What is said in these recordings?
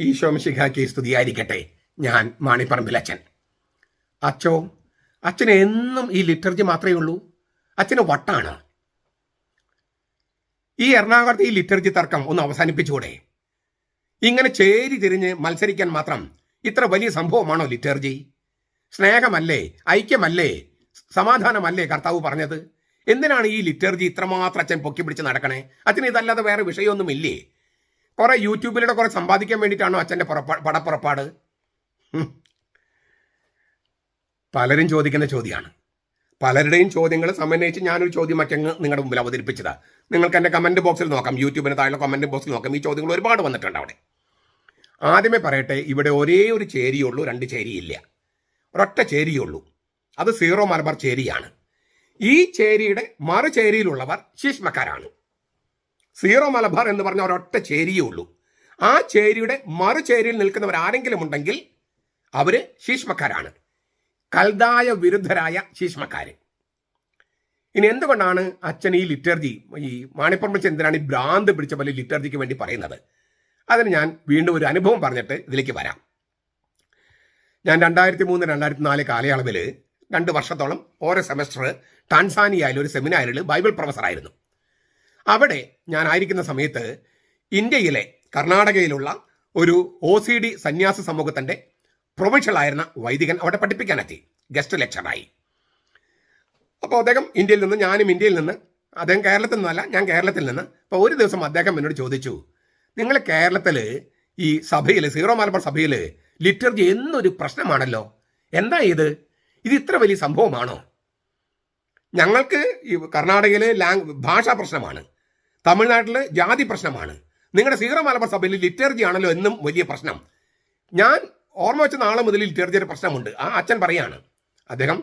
ഈശോമിശിഖാക്കി സ്തുതിയായിരിക്കട്ടെ ഞാൻ മാണിപ്പറമ്പിൽ അച്ഛൻ. അച്ഛോ അച്ഛന് എന്നും ഈ ലിറ്റർജി മാത്രമേ ഉള്ളൂ. അച്ഛന് വട്ടാണ്. ഈ എറണാകുളത്തെ ഈ ലിറ്റർജി തർക്കം ഒന്ന് അവസാനിപ്പിച്ചുകൂടെ. ഇങ്ങനെ ചേരി തിരിഞ്ഞ് മത്സരിക്കാൻ മാത്രം ഇത്ര വലിയ സംഭവമാണോ ലിറ്റർജി? സ്നേഹമല്ലേ? ഐക്യമല്ലേ? സമാധാനമല്ലേ കർത്താവ് പറഞ്ഞത്? എന്തിനാണ് ഈ ലിറ്റർജി ഇത്രമാത്രം അച്ഛൻ പൊക്കി പിടിച്ച് നടക്കണേ? അച്ഛന് ഇതല്ലാതെ വേറെ വിഷയമൊന്നും ഇല്ലേ കുറെ യൂട്യൂബിലൂടെ കുറെ സമ്പാദിക്കാൻ വേണ്ടിയിട്ടാണോ അച്ഛന്റെ പുറപ്പാ പടപ്പുറപ്പാട്? പലരും ചോദിക്കുന്ന ചോദ്യമാണ്. പലരുടെയും ചോദ്യങ്ങൾ സമന്വയിച്ച് ഞാനൊരു ചോദ്യം മറ്റങ്ങ് നിങ്ങളുടെ മുമ്പിൽ അവതരിപ്പിച്ചതാ. നിങ്ങൾക്ക് എന്റെ കമന്റ് ബോക്സിൽ നോക്കാം. യൂട്യൂബിന് താഴെ കമന്റ് ബോക്സിൽ നോക്കാം. ഈ ചോദ്യങ്ങൾ ഒരുപാട് വന്നിട്ടുണ്ട് അവിടെ. ആദ്യമേ പറയട്ടെ ഇവിടെ ഒരേ ഒരു ചേരിയുള്ളൂ രണ്ട് ചേരിയില്ല. ഒരൊറ്റ ചേരിയുള്ളൂ. അത് സീറോ മലബാർ ചേരിയാണ്. ഈ ചേരിയുടെ മറു ചേരിയിലുള്ളവർ ശീഷ്മക്കാരാണ്. സീറോ മലബാർ എന്ന് പറഞ്ഞ ഒരൊറ്റ ചേരിയേ ഉള്ളൂ. ആ ചേരിയുടെ മറു ചേരിയിൽ നിൽക്കുന്നവർ ആരെങ്കിലും ഉണ്ടെങ്കിൽ അവർ ശീഷ്മക്കാരാണ്. കൽതായ വിരുദ്ധരായ ശീഷ്മക്കാര്. ഇനി എന്തുകൊണ്ടാണ് അച്ഛൻ ഈ ലിറ്റർജി ഈ മാണിപ്പറമ്പ് എന്തിനാണ് ഈ ഭ്രാന്ത് പിടിച്ച പോലെ ലിറ്റർജിക്ക് വേണ്ടി പറയുന്നത്? അതിന് ഞാൻ വീണ്ടും ഒരു അനുഭവം പറഞ്ഞിട്ട് ഇതിലേക്ക് വരാം. ഞാൻ രണ്ടായിരത്തി മൂന്ന് രണ്ടായിരത്തി നാല് കാലയളവിൽ രണ്ട് വർഷത്തോളം ഓരോ സെമസ്റ്റർ ടാൻസാനിയയിൽ ഒരു സെമിനാറിൽ ബൈബിൾ പ്രൊഫസറായിരുന്നു. അവിടെ ഞാനായിരിക്കുന്ന സമയത്ത് ഇന്ത്യയിലെ കർണാടകയിലുള്ള ഒരു ഒ സി ഡി സന്യാസ സമൂഹത്തിന്റെ പ്രൊഫഷണലായിരുന്ന വൈദികൻ അവിടെ പഠിപ്പിക്കാനെത്തി. ഗസ്റ്റ് ലെക്ചറായി അപ്പോൾ അദ്ദേഹം ഇന്ത്യയിൽ നിന്ന് ഞാനും ഇന്ത്യയിൽ നിന്ന് അദ്ദേഹം കേരളത്തിൽ നിന്നല്ല ഞാൻ കേരളത്തിൽ നിന്ന്. അപ്പോൾ ഒരു ദിവസം അദ്ദേഹം എന്നോട് ചോദിച്ചു നിങ്ങൾ കേരളത്തിൽ ഈ സഭയിൽ സീറോ മലബാർ സഭയിൽ ലിറ്റർജി എന്നൊരു പ്രശ്നമാണല്ലോ. എന്താ ഇത്? ഇത് ഇത്ര വലിയ സംഭവമാണോ? ഞങ്ങൾക്ക് ഈ കർണാടകയിലെ ലാംഗ് ഭാഷാ പ്രശ്നമാണ്. തമിഴ്നാട്ടിൽ ജാതി പ്രശ്നമാണ്. നിങ്ങളുടെ സീറോ മലബാർ സഭയിൽ ലിറ്റർജി ആണല്ലോ എന്നും വലിയ പ്രശ്നം. ഞാൻ ഓർമ്മ വെച്ച നാളെ മുതൽ ലിറ്റർജിയുടെ പ്രശ്നമുണ്ട്. ആ അച്ഛൻ പറയാണ് അദ്ദേഹം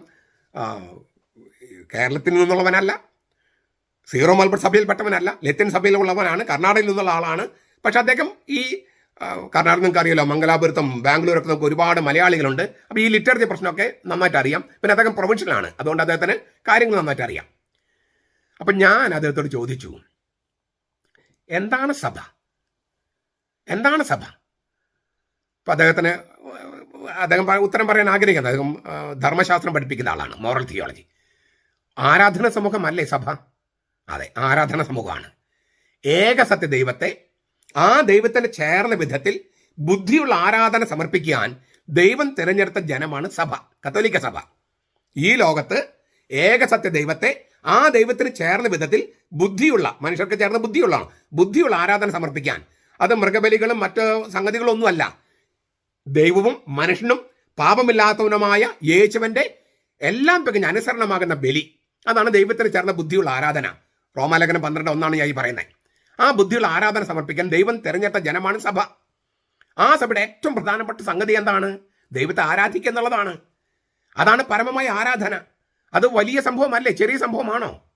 കേരളത്തിൽ നിന്നുള്ളവനല്ല സീറോ മലബാർ സഭയിൽപ്പെട്ടവനല്ല ലത്തിൻ സഭയിലുള്ളവനാണ് കർണാടകയിൽ നിന്നുള്ള ആളാണ്. പക്ഷെ അദ്ദേഹം ഈ കർണാടകം നിങ്ങൾക്ക് അറിയാലോ മംഗലാപുരത്തും ബാംഗ്ലൂരൊക്കെ നമുക്ക് ഒരുപാട് മലയാളികളുണ്ട്. അപ്പോൾ ഈ ലിറ്ററേച്ചർ പ്രശ്നമൊക്കെ നന്നായിട്ട് അറിയാം. പിന്നെ അദ്ദേഹം പ്രൊഫഷണലാണ് അതുകൊണ്ട് അദ്ദേഹത്തിന് കാര്യങ്ങൾ നന്നായിട്ട് അറിയാം. അപ്പം ഞാൻ അദ്ദേഹത്തോട് ചോദിച്ചു എന്താണ് സഭ? എന്താണ് സഭ? അപ്പം അദ്ദേഹത്തിന് അദ്ദേഹം ഉത്തരം പറയാൻ ആഗ്രഹിക്കുന്നത്. അദ്ദേഹം ധർമ്മശാസ്ത്രം പഠിപ്പിക്കുന്ന ആളാണ് മോറൽ തിയോളജി. ആരാധന സമൂഹമല്ലേ സഭ? അതെ ആരാധന സമൂഹമാണ്. ഏക സത്യ ദൈവത്തെ ആ ദൈവത്തിന് ചേർന്ന വിധത്തിൽ ബുദ്ധിയുള്ള ആരാധന സമർപ്പിക്കാൻ ദൈവം തിരഞ്ഞെടുത്ത ജനമാണ് സഭ കത്തോലിക്ക സഭ. ഈ ലോകത്ത് ഏകസത്യ ദൈവത്തെ ആ ദൈവത്തിന് ചേർന്ന വിധത്തിൽ ബുദ്ധിയുള്ള മനുഷ്യർക്ക് ചേർന്ന ബുദ്ധിയുള്ള ബുദ്ധിയുള്ള ആരാധന സമർപ്പിക്കാൻ. അത് മൃഗബലികളും മറ്റ് സംഗതികളും ഒന്നുമല്ല ദൈവവും മനുഷ്യനും പാപമില്ലാത്തവനുമായ യേശുവന്റെ എല്ലാം തികഞ്ഞ അനുസരണമാകുന്ന ബലി. അതാണ് ദൈവത്തിന് ചേർന്ന ബുദ്ധിയുള്ള ആരാധന. റോമാലേഖനം പന്ത്രണ്ട് ഒന്നാണ് ഞാൻ ഈ പറയുന്നത്. ആ ബുദ്ധിയുള്ള ആരാധന സമർപ്പിക്കാൻ ദൈവം തിരഞ്ഞെടുത്ത ജനമാണ് സഭ. ആ സഭയുടെ ഏറ്റവും പ്രധാനപ്പെട്ട സംഗതി എന്താണ്? ദൈവത്തെ ആരാധിക്കുക എന്നുള്ളതാണ്. അതാണ് പരമമായ ആരാധന. അത് വലിയ സംഭവമല്ലേ? ചെറിയ സംഭവമാണോ?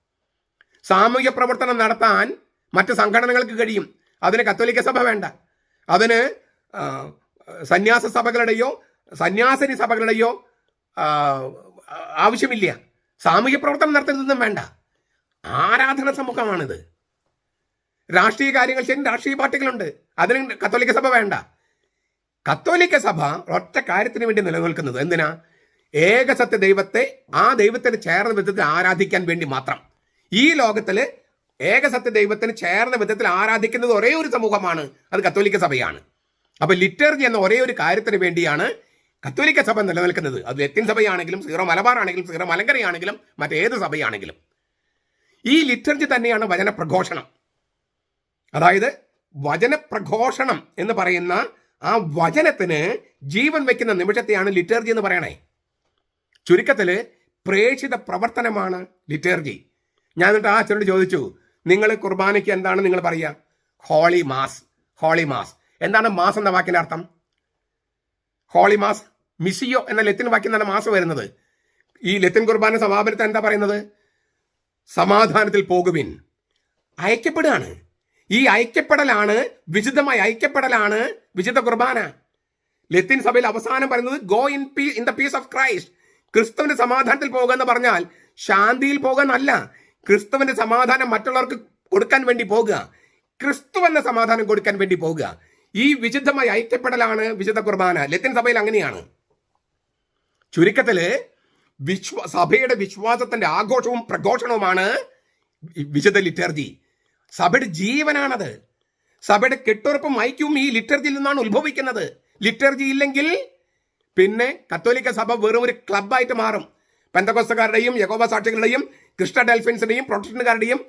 സാമൂഹ്യ പ്രവർത്തനം നടത്താൻ മറ്റ് സംഘടനകൾക്ക് കഴിയും. അതിന് കത്തോലിക്ക സഭ വേണ്ട. അതിന് സന്യാസ സഭകളുടെയോ സന്യാസിനി സഭകളുടെയോ ആവശ്യമില്ല. സാമൂഹ്യ പ്രവർത്തനം നടത്തുന്നതും വേണ്ട. ആരാധന സമൂഹമാണിത്. രാഷ്ട്രീയ കാര്യങ്ങൾ ശരി രാഷ്ട്രീയ പാർട്ടികളുണ്ട്. അതിന് കത്തോലിക്ക സഭ വേണ്ട. കത്തോലിക്ക സഭ ഒറ്റ കാര്യത്തിന് വേണ്ടി നിലനിൽക്കുന്നത് എന്തിനാ? ഏകസത്യ ദൈവത്തെ ആ ദൈവത്തിന് ചേർന്ന വിധത്തിൽ ആരാധിക്കാൻ വേണ്ടി മാത്രം. ഈ ലോകത്തിൽ ഏകസത്യ ദൈവത്തിന് ചേർന്ന വിധത്തിൽ ആരാധിക്കുന്നത് ഒരേ ഒരു സമൂഹമാണ്. അത് കത്തോലിക്ക സഭയാണ്. അപ്പൊ ലിറ്റർജി എന്ന ഒരേ ഒരു കാര്യത്തിന് വേണ്ടിയാണ് കത്തോലിക്ക സഭ നിലനിൽക്കുന്നത്. അത് ലത്തിൻ സഭയാണെങ്കിലും സീറോ മലബാർ ആണെങ്കിലും സീറോ മലങ്കരയാണെങ്കിലും മറ്റേത് സഭയാണെങ്കിലും. ഈ ലിറ്റർജി തന്നെയാണ് വചന പ്രഘോഷണം അതായത് വചന പ്രഘോഷണം എന്ന് പറയുന്ന ആ വചനത്തിന് ജീവൻ വെക്കുന്ന നിമിഷത്തെയാണ് ലിറ്റർജി എന്ന് പറയണേ. ചുരുക്കത്തിൽ പ്രേക്ഷിത പ്രവർത്തനമാണ് ലിറ്റേർജി. ഞാൻ എന്നിട്ട് ആ അച്ഛനോട് ചോദിച്ചു നിങ്ങൾ കുർബാനയ്ക്ക് എന്താണ് നിങ്ങൾ പറയുക ഹോളി മാസ് ഹോളി മാസ്. എന്താണ് മാസ് എന്ന വാക്കിന്റെ അർത്ഥം? ഹോളി മാസ് മിസിയോ എന്ന ലത്തിൻ വാക്കിൽ നിന്നാണ് മാസ് വരുന്നത്. ഈ ലത്തിൻ കുർബാന സമാപനത്തെ എന്താ പറയുന്നത്? സമാധാനത്തിൽ പോകുവിൻ. അയക്കപ്പെടുകയാണ് ഈ ഐക്യപ്പെടലാണ് വിശുദ്ധമായ ഐക്യപ്പെടലാണ് വിശുദ്ധ കുർബാന. ലത്തിൻ സഭയിൽ അവസാനം പറയുന്നത് go in pea in the peace of Christ ക്രിസ്തുവിന്റെ സമാധാനത്തിൽ പോകുക എന്ന് പറഞ്ഞാൽ ശാന്തിയിൽ പോകാനല്ല ക്രിസ്തുവിന്റെ സമാധാനം മറ്റുള്ളവർക്ക് കൊടുക്കാൻ വേണ്ടി പോകുക. ക്രിസ്തു എന്ന സമാധാനം കൊടുക്കാൻ വേണ്ടി പോകുക. ഈ വിശുദ്ധമായി ഐക്യപ്പെടലാണ് വിശുദ്ധ കുർബാന. ലത്തിൻ സഭയിൽ അങ്ങനെയാണ്. ചുരുക്കത്തിൽ വിശ്വ സഭയുടെ വിശ്വാസത്തിന്റെ ആഘോഷവും പ്രഘോഷണവുമാണ് വിശുദ്ധ ലിറ്റർജി. സഭയുടെ ജീവനാണത്. സഭയുടെ കെട്ടുറപ്പും ഐക്യവും ഈ ലിറ്റർജിയിൽ നിന്നാണ് ഉത്ഭവിക്കുന്നത്. ലിറ്റർജി ഇല്ലെങ്കിൽ പിന്നെ കത്തോലിക്ക സഭ വെറും ഒരു ക്ലബ്ബായിട്ട് മാറും. പെന്തകോസ്തക്കാരുടെയും യഗോബ സാക്ഷികളുടെയും കൃഷ്ണ ഡെൽഫിൻസിന്റെയും പ്രൊട്ടസ്റ്റന്റുകാരുടെയും.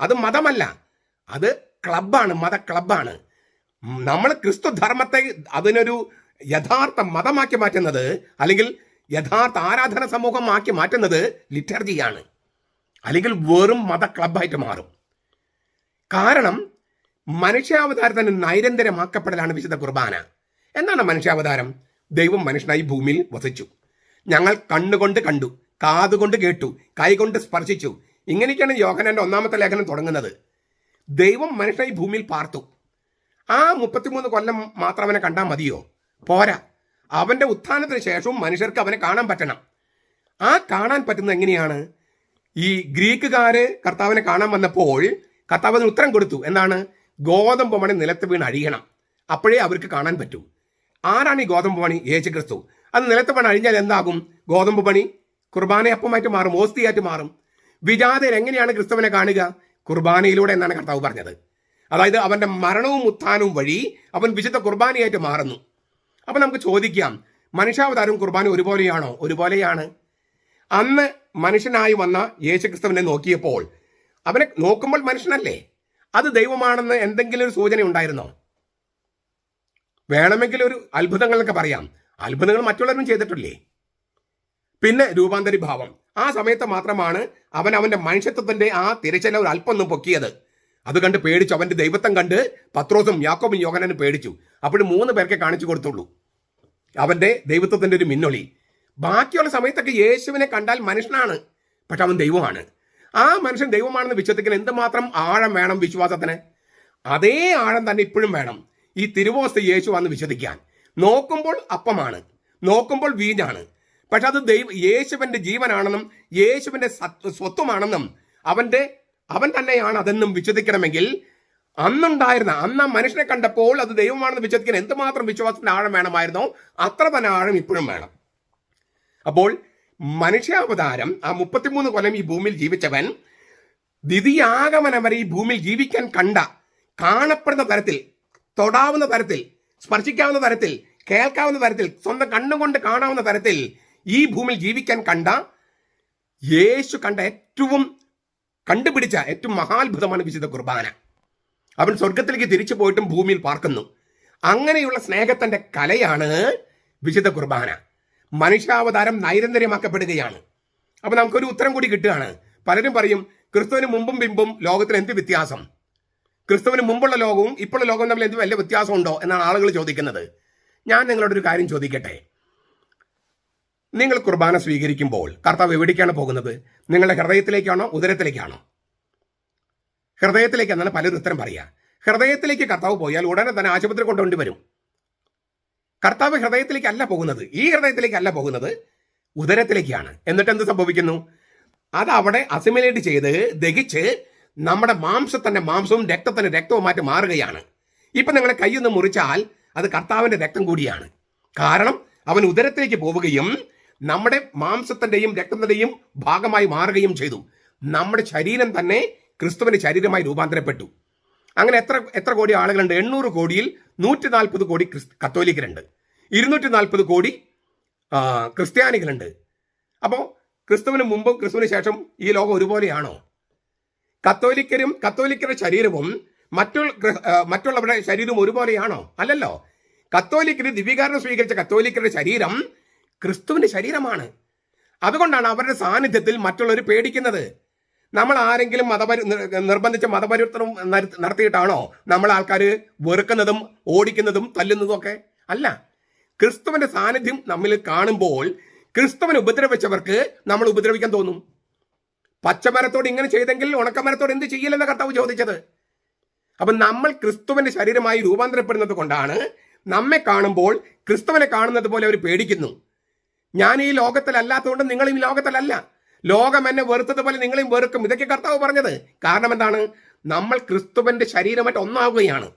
അത് മതമല്ല. അത് ക്ലബാണ് മത ക്ലബാണ് നമ്മൾ ക്രിസ്തു ധർമ്മത്തെ അതിനൊരു യഥാർത്ഥ മതമാക്കി മാറ്റുന്നത് അല്ലെങ്കിൽ യഥാർത്ഥ ആരാധന സമൂഹമാക്കി മാറ്റുന്നത് ലിറ്റർജിയാണ്. അല്ലെങ്കിൽ വെറും മത ക്ലബായിട്ട് മാറും. കാരണം മനുഷ്യാവതാരത്തിന് നൈരന്തരമാക്കപ്പെടലാണ് വിശുദ്ധ കുർബാന. എന്താണ് മനുഷ്യാവതാരം? ദൈവം മനുഷ്യനായി ഭൂമിയിൽ വസിച്ചു. ഞങ്ങൾ കണ്ണുകൊണ്ട് കണ്ടു കാതുകൊണ്ട് കേട്ടു കൈകൊണ്ട് സ്പർശിച്ചു. ഇങ്ങനെയൊക്കെയാണ് യോഹനന്റെ ഒന്നാമത്തെ ലേഖനം തുടങ്ങുന്നത്. ദൈവം മനുഷ്യനായി ഭൂമിയിൽ പാർത്തു. ആ മുപ്പത്തിമൂന്ന് കൊല്ലം മാത്രം അവനെ കണ്ടാൽ മതിയോ? പോരാ. അവന്റെ ഉത്ഥാനത്തിന് ശേഷവും മനുഷ്യർക്ക് അവനെ കാണാൻ പറ്റണം. ആ കാണാൻ പറ്റുന്നത് എങ്ങനെയാണ്? ഈ ഗ്രീക്കുകാര് കർത്താവിനെ കാണാൻ വന്നപ്പോൾ കർത്താവ് ഉത്തരം കൊടുത്തു. എന്താണ്? ഗോതമ്പ് മണി നിലത്ത് വീണ് അഴിയണം. അപ്പോഴേ അവർക്ക് കാണാൻ പറ്റൂ. ആരാണ് ഈ ഗോതമ്പ് പണി യേശു ക്രിസ്തു അത് നിലത്ത് പണി അഴിഞ്ഞാൽ എന്താകും? ഗോതമ്പ് പണി. കുർബാനയപ്പമായിട്ട് മാറും ഓസ്തിയായിട്ട് മാറും. വിജാതയിൽ എങ്ങനെയാണ് ക്രിസ്തുവിനെ കാണുക? കുർബാനയിലൂടെ എന്നാണ് കർത്താവ് പറഞ്ഞത്. അതായത് അവന്റെ മരണവും ഉത്ഥാനവും വഴി അവൻ വിശുദ്ധ കുർബാനയായിട്ട് മാറുന്നു. അപ്പൊ നമുക്ക് ചോദിക്കാം മനുഷ്യാവതാരം കുർബാന ഒരുപോലെയാണോ? ഒരുപോലെയാണ്. അന്ന് മനുഷ്യനായി വന്ന യേശുക്രിസ്തുവിനെ നോക്കിയപ്പോൾ അവനെ നോക്കുമ്പോൾ മനുഷ്യനല്ലേ? അത് ദൈവമാണെന്ന് എന്തെങ്കിലും ഒരു സൂചന ഉണ്ടായിരുന്നോ വേണമെങ്കിൽ ഒരു അത്ഭുതങ്ങളൊക്കെ പറയാം. അത്ഭുതങ്ങൾ മറ്റുള്ളവരും ചെയ്തിട്ടില്ലേ? പിന്നെ രൂപാന്തരി ഭാവം ആ സമയത്ത് മാത്രമാണ് അവൻ അവന്റെ മനുഷ്യത്വത്തിന്റെ ആ തിരച്ചില ഒരു അല്പം ഒന്ന് പൊക്കിയത്. അത് കണ്ട് പേടിച്ചു. അവന്റെ ദൈവത്വം കണ്ട് പത്രോസും യാക്കോബും യോഗനനും പേടിച്ചു. അപ്പോഴും മൂന്ന് പേർക്കെ കാണിച്ചു കൊടുത്തുള്ളൂ. അവന്റെ ദൈവത്വത്തിന്റെ ഒരു മിന്നൊളി. ബാക്കിയുള്ള സമയത്തൊക്കെ യേശുവിനെ കണ്ടാൽ മനുഷ്യനാണ് പക്ഷെ അവൻ ദൈവമാണ്. ആ മനുഷ്യൻ ദൈവമാണെന്ന് വിശ്വസിക്കാൻ എന്തുമാത്രം ആഴം വേണം വിശ്വാസത്തിന്? അതേ ആഴം തന്നെ ഇപ്പോഴും വേണം. ഈ തിരുവോസ്ത യേശു വന്ന് വിശ്വസിക്കാൻ. നോക്കുമ്പോൾ അപ്പമാണ്. നോക്കുമ്പോൾ വീഞ്ഞാണ്. പക്ഷെ അത് ദൈവ യേശുവിന്റെ ജീവനാണെന്നും യേശുവിന്റെ സ്വത്വമാണെന്നും അവന്റെ അവൻ തന്നെയാണ് അതെന്നും വിശ്വസിക്കണമെങ്കിൽ അന്നുണ്ടായിരുന്ന അന്ന് ആ മനുഷ്യനെ കണ്ടപ്പോൾ അത് ദൈവമാണെന്ന് വിശ്വസിക്കാൻ എന്തുമാത്രം വിശ്വാസത്തിന്റെ ആഴം വേണമായിരുന്നോ? അത്ര തന്നെ ആഴം ഇപ്പോഴും വേണം. അപ്പോൾ മനുഷ്യാവതാരം ആ മുപ്പത്തിമൂന്ന് കൊല്ലം ഈ ഭൂമിയിൽ ജീവിച്ചവൻ ദ്വിതീയാഗമനം വരെ ഈ ഭൂമിയിൽ ജീവിക്കാൻ കണ്ട കാണപ്പെടുന്ന തരത്തിൽ തൊടാവുന്ന തരത്തിൽ സ്പർശിക്കാവുന്ന തരത്തിൽ കേൾക്കാവുന്ന തരത്തിൽ സ്വന്തം കണ്ണും കൊണ്ട് കാണാവുന്ന തരത്തിൽ ഈ ഭൂമിയിൽ ജീവിക്കാൻ കണ്ട യേശു കണ്ട ഏറ്റവും കണ്ടുപിടിച്ച ഏറ്റവും മഹാത്ഭുതമാണ് വിശുദ്ധ കുർബാന. അവൻ സ്വർഗത്തിലേക്ക് തിരിച്ചു പോയിട്ടും ഭൂമിയിൽ പാർക്കുന്നു. അങ്ങനെയുള്ള സ്നേഹത്തിന്റെ കലയാണ് വിശുദ്ധ കുർബാന. മനുഷ്യാവതാരം നൈരന്തര്യമാക്കപ്പെടുകയാണ്. അപ്പൊ നമുക്കൊരു ഉത്തരം കൂടി കിട്ടുകയാണ്. പലരും പറയും ക്രിസ്തുവിന് മുമ്പും പിമ്പും ലോകത്തിന് എന്ത് വ്യത്യാസം? ക്രിസ്തുവിന് മുമ്പുള്ള ലോകവും ഇപ്പോഴുള്ള ലോകവും തമ്മിൽ എന്ത് വലിയ വ്യത്യാസമുണ്ടോ എന്നാണ് ആളുകൾ ചോദിക്കുന്നത്. ഞാൻ നിങ്ങളോട് ഒരു കാര്യം ചോദിക്കട്ടെ? നിങ്ങൾ കുർബാന സ്വീകരിക്കുമ്പോൾ കർത്താവ് എവിടേക്കാണ് പോകുന്നത്? നിങ്ങളുടെ ഹൃദയത്തിലേക്കാണോ ഉദരത്തിലേക്കാണോ? ഹൃദയത്തിലേക്ക് എന്നാണ് പലരും ഉത്തരം പറയുക. ഹൃദയത്തിലേക്ക് കർത്താവ് പോയാൽ ഉടനെ തന്നെ ആശുപത്രി കൊണ്ടുകൊണ്ട് വരും. കർത്താവ് ഹൃദയത്തിലേക്കല്ല പോകുന്നത്. ഈ ഹൃദയത്തിലേക്കല്ല പോകുന്നത് ഉദരത്തിലേക്കാണ്. എന്നിട്ട് എന്ത് സംഭവിക്കുന്നു? അത് അവിടെ അസിമിലേറ്റ് ചെയ്ത് ദഹിച്ച് നമ്മുടെ മാംസത്തിന്റെ മാംസവും രക്തത്തിന്റെ രക്തവുമായിട്ട് മാറുകയാണ്. ഇപ്പൊ നിങ്ങളെ കൈയൊന്ന് മുറിച്ചാൽ അത് കർത്താവിന്റെ രക്തം കൂടിയാണ്. കാരണം അവൻ ഉദരത്തിലേക്ക് പോവുകയും നമ്മുടെ മാംസത്തിന്റെയും രക്തത്തിന്റെയും ഭാഗമായി മാറുകയും ചെയ്തു. നമ്മുടെ ശരീരം തന്നെ ക്രിസ്തുവിന്റെ ശരീരമായി രൂപാന്തരപ്പെട്ടു. അങ്ങനെ എത്ര എത്ര കോടി ആളുകളുണ്ട്? എണ്ണൂറ് കോടിയിൽ നൂറ്റി നാൽപ്പത് കോടി കത്തോലിക്കരുണ്ട്. ഇരുന്നൂറ്റി നാൽപ്പത് കോടി ക്രിസ്ത്യാനികളുണ്ട്. അപ്പോൾ ക്രിസ്തുവിന് മുമ്പും ക്രിസ്തുവിന് ശേഷം ഈ ലോകം ഒരുപോലെയാണോ? കത്തോലിക്കരും കത്തോലിക്കരുടെ ശരീരവും മറ്റുള്ള മറ്റുള്ളവരുടെ ശരീരവും ഒരുപോലെയാണോ? അല്ലല്ലോ. കത്തോലിക്കര് ദിവ്യകാരണം സ്വീകരിച്ച കത്തോലിക്കരുടെ ശരീരം ക്രിസ്തുവിന്റെ ശരീരമാണ്. അതുകൊണ്ടാണ് അവരുടെ സാന്നിധ്യത്തിൽ മറ്റുള്ളവർ പേടിക്കുന്നത്. നമ്മൾ ആരെങ്കിലും മതപരി നിർബന്ധിച്ച മതപരിവർത്തനം നടത്തിയിട്ടാണോ നമ്മൾ ആൾക്കാർ വെറുക്കുന്നതും ഓടിക്കുന്നതും തല്ലുന്നതും ഒക്കെ? അല്ല. ക്രിസ്തുവിന്റെ സാന്നിധ്യം നമ്മിൽ കാണുമ്പോൾ ക്രിസ്തുവിനെ ഉപദ്രവിച്ചവർക്ക് നമ്മൾ ഉപദ്രവിക്കാൻ തോന്നും. പച്ചമരത്തോട് ഇങ്ങനെ ചെയ്തെങ്കിൽ ഉണക്കമരത്തോട് എന്ത് ചെയ്യില്ലെന്ന കർത്താവ് ചോദിച്ചത്. അപ്പൊ നമ്മൾ ക്രിസ്തുവിന്റെ ശരീരമായി രൂപാന്തരപ്പെടുന്നത് കൊണ്ടാണ് നമ്മെ കാണുമ്പോൾ ക്രിസ്തുവിനെ കാണുന്നത് പോലെ അവർ പേടിക്കുന്നു. ഞാൻ ഈ ലോകത്തിലല്ലാത്തതുകൊണ്ട് നിങ്ങളും ഈ ലോകത്തിലല്ല. ലോകം എന്നെ വെറുത്തതുപോലെ നിങ്ങളെയും വെറുക്കും. ഇതൊക്കെ കർത്താവ് പറഞ്ഞത്. കാരണം എന്താണ്? നമ്മൾ ക്രിസ്തുവിന്റെ ശരീരമായിട്ട് ഒന്നാവുകയാണ്.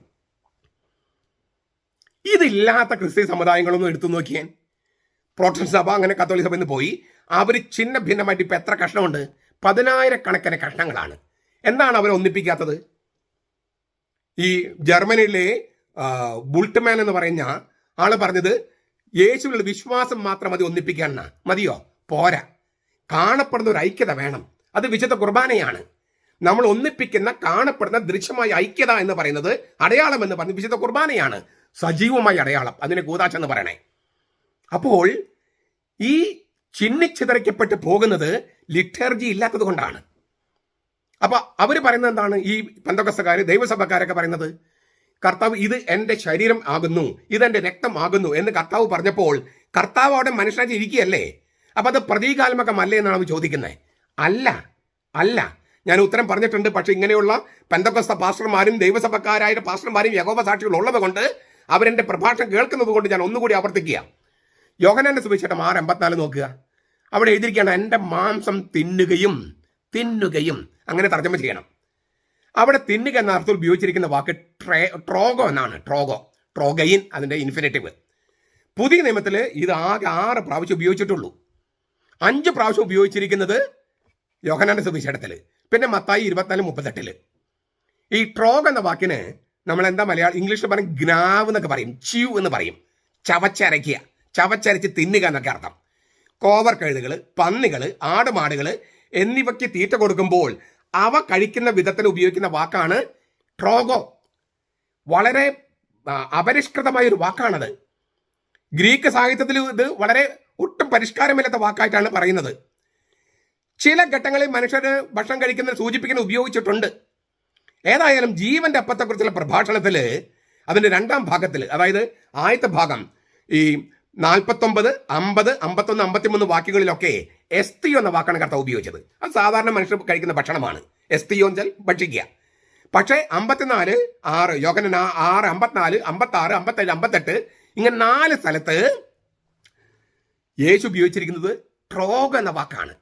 ഇതില്ലാത്ത ക്രിസ്ത്യ സമുദായങ്ങളൊന്നും എടുത്തു നോക്കിയാൻ പ്രോട്ടസ്റ്റന്റ് സഭ അങ്ങനെ കത്തോലിക് സഭ എന്ന് പോയി. അവർ ചിഹ്ന ഭിന്നമായിട്ട് ഇപ്പം എത്ര കഷ്ണമുണ്ട്? പതിനായിരക്കണക്കിന് കഷ്ണങ്ങളാണ്. എന്താണ് അവരെ ഒന്നിപ്പിക്കാത്തത്? ഈ ജർമ്മനിയിലെ ബുൾട്ട്മാൻ എന്ന് പറയുന്ന ആൾ പറഞ്ഞത് യേശുവിലുള്ള വിശ്വാസം മാത്രം മതി ഒന്നിപ്പിക്കാൻ മതിയോ? പോരാ. കാണപ്പെടുന്ന ഒരു ഐക്യത വേണം. അത് വിശുദ്ധ കുർബാനയാണ്. നമ്മൾ ഒന്നിപ്പിക്കുന്ന കാണപ്പെടുന്ന ദൃശ്യമായ ഐക്യത എന്ന് പറയുന്നത് അടയാളം എന്ന് പറഞ്ഞ വിശുദ്ധ കുർബാനയാണ്. സജീവമായ അടയാളം. അതിനെ കൂതാശ എന്ന് പറയണേ. അപ്പോൾ ഈ ചിന്നിച്ചിതറിക്കപ്പെട്ട് പോകുന്നത് ലിറ്റർജി ഇല്ലാത്തത് കൊണ്ടാണ്. അപ്പൊ അവർ പറയുന്നത് എന്താണ്? ഈ പന്തകസ്തക്കാര് ദൈവസഭക്കാരൊക്കെ പറയുന്നത് കർത്താവ് ഇത് എന്റെ ശരീരം ആകുന്നു ഇത് രക്തം ആകുന്നു എന്ന് കർത്താവ് പറഞ്ഞപ്പോൾ കർത്താവ് അവിടെ മനുഷ്യനായിട്ട് ഇരിക്കുകയല്ലേ? അപ്പൊ അത് പ്രതീകാത്മകമല്ലേ എന്നാണ് അവർ ചോദിക്കുന്നത്. അല്ല അല്ല. ഞാൻ ഉത്തരം പറഞ്ഞിട്ടുണ്ട് പക്ഷെ ഇങ്ങനെയുള്ള പെന്തക്കസ്ത പാസ്റ്റർമാരും ദൈവസഭക്കാരായ പാസ്റ്റർമാരും യഹോവ സാക്ഷികൾ ഉള്ളത് കൊണ്ട് അവരെ പ്രഭാഷണം കേൾക്കുന്നത് കൊണ്ട് ഞാൻ ഒന്നുകൂടി ആവർത്തിക്കുക. യോഹനാന്റെ സുവിശേഷം ആറ് എൺപത്തിനാല് നോക്കുക. അവിടെ എഴുതിയിരിക്കുകയാണ് എന്റെ മാംസം തിന്നുകയും തിന്നുകയും. അങ്ങനെ തർജമ ചെയ്യണം. അവിടെ തിന്നുക എന്ന അർത്ഥത്തിൽ ഉപയോഗിച്ചിരിക്കുന്ന വാക്ക് ട്രേ ട്രോഗോ എന്നാണ്. ട്രോഗോ ട്രോഗയിൻ അതിന്റെ ഇൻഫിനേറ്റീവ്. പുതിയ നിയമത്തിൽ ഇത് ആകെ ആറ് പ്രാവശ്യം ഉപയോഗിച്ചിട്ടുള്ളൂ. അഞ്ച് പ്രാവശ്യം ഉപയോഗിച്ചിരിക്കുന്നത് യോഹനാന്റെ സുവിശേഷത്തിൽ പിന്നെ മത്തായി ഇരുപത്തിനാല് മുപ്പത്തെട്ടിൽ ഈ ട്രോഗ് എന്ന വാക്കിന് നമ്മൾ എന്താ മലയാളം ഇംഗ്ലീഷിൽ പറയും ഗ്നാവ് എന്നൊക്കെ പറയും ച്യൂ എന്ന് പറയും. ചവച്ചരയ്ക്കുക ചവച്ചരച്ച് തിന്നുക എന്നൊക്കെ അർത്ഥം. കോവർ കഴുതുകൾ പന്നികൾ ആടുമാടുകൾ എന്നിവയ്ക്ക് തീറ്റ കൊടുക്കുമ്പോൾ അവ കഴിക്കുന്ന വിധത്തിൽ ഉപയോഗിക്കുന്ന വാക്കാണ് ട്രോഗോ. വളരെ അപരിഷ്കൃതമായ ഒരു വാക്കാണത്. ഗ്രീക്ക് സാഹിത്യത്തിൽ ഇത് വളരെ ഒട്ടും പരിഷ്കാരമില്ലാത്ത വാക്കായിട്ടാണ് പറയുന്നത്. ചില ഘട്ടങ്ങളിൽ മനുഷ്യർ ഭക്ഷണം കഴിക്കുന്നത് സൂചിപ്പിക്കുന്ന ഉപയോഗിച്ചിട്ടുണ്ട്. ഏതായാലും ജീവന്റെ അപ്പത്തെക്കുറിച്ചുള്ള പ്രഭാഷണത്തിൽ അതിന്റെ രണ്ടാം ഭാഗത്തിൽ അതായത് ആദ്യത്തെ ഭാഗം ഈ നാൽപ്പത്തൊമ്പത് അമ്പത് അമ്പത്തൊന്ന് അമ്പത്തിമൂന്ന് വാക്യങ്ങളിലൊക്കെ എസ്തിയോ എന്ന വാക്കാണ് കർത്താവ് ഉപയോഗിച്ചത്. അത് സാധാരണ മനുഷ്യർ കഴിക്കുന്ന ഭക്ഷണമാണ്. എസ് എസ്തിയോ എന്നുവെച്ചാൽ ഭക്ഷിക്കുക. പക്ഷേ അമ്പത്തിനാല് ആറ് യോഗന ആറ് അമ്പത്തിനാല് അമ്പത്താറ് അമ്പത്തേഴ് അമ്പത്തെട്ട് ഇങ്ങനെ നാല് സ്ഥലത്ത് യേശു ഉപയോഗിച്ചിരിക്കുന്നത് ട്രോഗ് എന്ന വാക്കാണ്.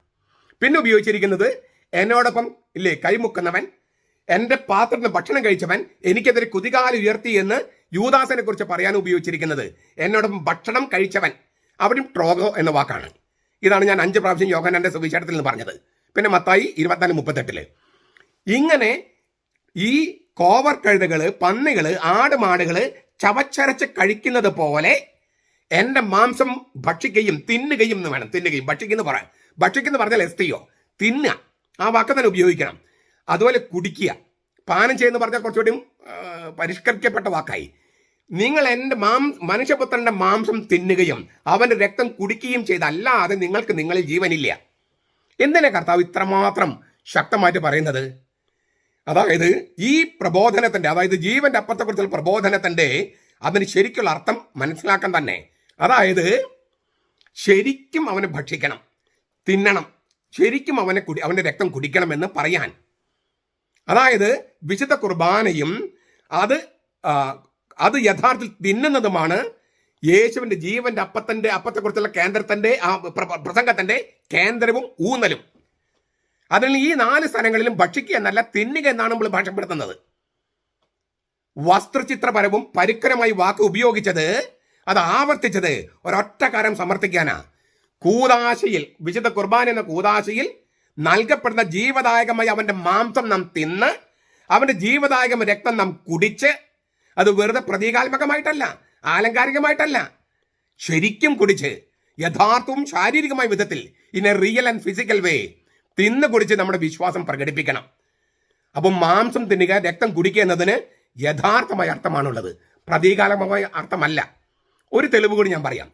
പിന്നെ ഉപയോഗിച്ചിരിക്കുന്നത് എന്നോടൊപ്പം ഇല്ലേ കൈമുക്കുന്നവൻ എന്റെ പാത്രത്തിന് ഭക്ഷണം കഴിച്ചവൻ എനിക്കെതിരെ കുതികാലം ഉയർത്തി എന്ന് യൂദാസനെ കുറിച്ച് പറയാൻ ഉപയോഗിച്ചിരിക്കുന്നത് എന്നോടൊപ്പം ഭക്ഷണം കഴിച്ചവൻ അവിടെയും ട്രോഗോ എന്ന വാക്കാണ്. ഇതാണ് ഞാൻ അഞ്ച് പ്രാവശ്യം യോഗാനന്റെ സുവിശേഷത്തിൽ നിന്ന് പറഞ്ഞത്. പിന്നെ മത്തായി ഇരുപത്തിനാല് മുപ്പത്തെട്ടിൽ. ഇങ്ങനെ ഈ കോവർ കഴുതകൾ പന്നികൾ ആടുമാടുകൾ ചവച്ചരച്ച് കഴിക്കുന്നത് പോലെ എന്റെ മാംസം ഭക്ഷിക്കുകയും തിന്നുകയും എന്ന് വേണം. തിന്നുകയും ഭക്ഷിക്കുന്നു പറയാം ഭക്ഷിക്കുന്നു പറഞ്ഞാൽ എസ്തിയോ? തിന്നുക. ആ വാക്ക് തന്നെ ഉപയോഗിക്കണം. അതുപോലെ കുടിക്കുക. പാനം ചെയ്യുന്ന പറഞ്ഞാൽ കുറച്ചുകൂടി പരിഷ്കരിക്കപ്പെട്ട വാക്കായി. നിങ്ങൾ എന്റെ മാം മനുഷ്യപുത്രന്റെ മാംസം തിന്നുകയും അവന്റെ രക്തം കുടിക്കുകയും ചെയ്തല്ലാതെ നിങ്ങൾക്ക് നിങ്ങളിൽ ജീവനില്ല. എന്തിനാ കർത്താവ് ഇത്രമാത്രം ശക്തമായിട്ട് പറയുന്നത്? അതായത് ഈ പ്രബോധനത്തിന്റെ അതായത് ജീവന്റെ അപ്പത്തെക്കുറിച്ചുള്ള പ്രബോധനത്തിന്റെ അതിന് ശരിക്കുള്ള അർത്ഥം മനസ്സിലാക്കാൻ തന്നെ. അതായത് ശരിക്കും അവനെ ഭക്ഷിക്കണം തിന്നണം ശരിക്കും അവനെ കുടി അവന്റെ രക്തം കുടിക്കണമെന്ന് പറയാൻ. അതായത് വിശുദ്ധ കുർബാനയും അത് അത് യഥാർത്ഥത്തിൽ തിന്നുന്നതുമാണ് യേശുവിന്റെ ജീവന്റെ അപ്പത്തിന്റെ അപ്പത്തെക്കുറിച്ചുള്ള കേന്ദ്രത്തിന്റെ ആ പ്രസംഗത്തിന്റെ കേന്ദ്രവും ഊന്നലും. അതിൽ ഈ നാല് സ്ഥലങ്ങളിലും ഭക്ഷിക്കുക എന്നല്ല തിന്നുക എന്നാണ് നമ്മൾ ഭാഷപ്പെടുത്തുന്നത് വസ്ത്രചിത്രപരവും പരുക്കരമായി വാക്ക് ഉപയോഗിച്ചത് അത് ആവർത്തിച്ചത് ഒരൊറ്റ കാര്യം സമർത്ഥിക്കാനാ. കൂതാശയിൽ വിശുദ്ധ കുർബാന എന്ന കൂതാശയിൽ നൽകപ്പെടുന്ന ജീവദായകമായി അവന്റെ മാംസം നാം തിന്ന് അവന്റെ ജീവദായകം രക്തം നാം കുടിച്ച് അത് വെറുതെ പ്രതീകാത്മകമായിട്ടല്ല ആലങ്കാരികമായിട്ടല്ല. ശരിക്കും കുടിച്ച് യഥാർത്ഥവും ശാരീരികമായ വിധത്തിൽ in a real and physical way തിന്ന് കുടിച്ച് നമ്മുടെ വിശ്വാസം പ്രകടിപ്പിക്കണം. അപ്പം മാംസം തിന്നുക രക്തം കുടിക്കുക എന്നതിന് യഥാർത്ഥമായ അർത്ഥമാണുള്ളത്. പ്രതീകാത്മകമായ അർത്ഥമല്ല. ഒരു തെളിവ് കൂടി ഞാൻ പറയാം.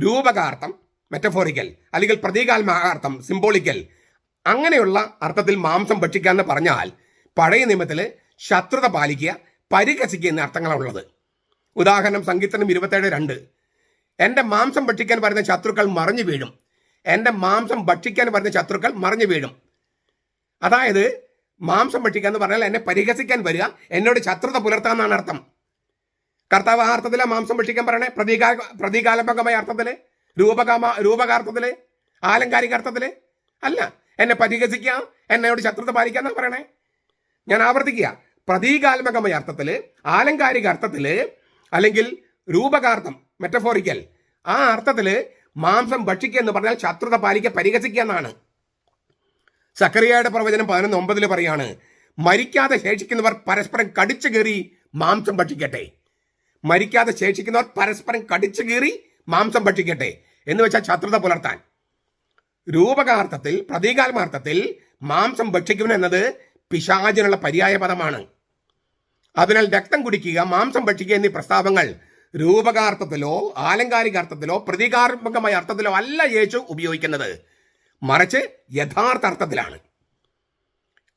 രൂപകാർത്ഥം മെറ്റഫോറിക്കൽ അല്ലെങ്കിൽ പ്രതീകാത്മകാർത്ഥം സിംബോളിക്കൽ അങ്ങനെയുള്ള അർത്ഥത്തിൽ മാംസം ഭക്ഷിക്കുക എന്ന് പറഞ്ഞാൽ പഴയ നിയമത്തിൽ ശത്രുത പാലിക്കുക പരിഹസിക്കുക എന്ന അർത്ഥങ്ങളാണുള്ളത്. ഉദാഹരണം സങ്കീർത്തനം ഇരുപത്തേഴ് രണ്ട്. എന്റെ മാംസം ഭക്ഷിക്കാൻ വരുന്ന ശത്രുക്കൾ മറിഞ്ഞു വീഴും. എന്റെ മാംസം ഭക്ഷിക്കാൻ വരുന്ന ശത്രുക്കൾ മറിഞ്ഞു വീഴും. അതായത് മാംസം ഭക്ഷിക്കുക എന്ന് പറഞ്ഞാൽ എന്നെ പരിഹസിക്കാൻ വരിക എന്നോട് ശത്രുത പുലർത്താന്നാണ് അർത്ഥം. കർത്താവ് മാംസം ഭക്ഷിക്കാൻ പറയണേ. പ്രതീകാ പ്രതീകാത്മകമായ അർത്ഥത്തിൽ രൂപകാമ രൂപകാർത്ഥത്തിൽ ആലങ്കാരിക അർത്ഥത്തിൽ അല്ല. എന്നെ പരിഹസിക്കാം എന്നോട് ശത്രുത പാലിക്കാന്നാ പറയണേ. ഞാൻ ആവർത്തിക്കുക. പ്രതീകാത്മകമായ അർത്ഥത്തിൽ ആലങ്കാരിക അർത്ഥത്തിൽ അല്ലെങ്കിൽ രൂപകാർത്ഥം മെറ്റഫോറിക്കൽ ആ അർത്ഥത്തിൽ മാംസം ഭക്ഷിക്കുക എന്ന് പറഞ്ഞാൽ ശത്രുത പാലിക്കുക പരിഹസിക്കുക എന്നാണ്. സക്കറിയയുടെ പ്രവചനം പതിനൊന്ന് ഒമ്പതിൽ പറയാണ് മരിക്കാതെ ശേഷിക്കുന്നവർ പരസ്പരം കടിച്ചു കീറി മാംസം ഭക്ഷിക്കട്ടെ. മരിക്കാതെ ശേഷിക്കുന്നവർ പരസ്പരം കടിച്ചു കീറി മാംസം ഭക്ഷിക്കട്ടെ. എന്ന് വെച്ചാൽ ശത്രുത പുലർത്താൻ. രൂപകാർത്ഥത്തിൽ പ്രതീകാത്മാർത്ഥത്തിൽ മാംസം ഭക്ഷിക്കുന്നു എന്നത് പിശാചിനുള്ള പര്യായ പദമാണ് അതിനാൽ രക്തം കുടിക്കുക മാംസം ഭക്ഷിക്കുക എന്നീ പ്രസ്താവങ്ങൾ രൂപകാർത്ഥത്തിലോ ആലങ്കാരിക അർത്ഥത്തിലോ പ്രതീകാത്മകമായ അർത്ഥത്തിലോ അല്ല യേശു ഉപയോഗിക്കുന്നത്. മറിച്ച് യഥാർത്ഥ അർത്ഥത്തിലാണ്.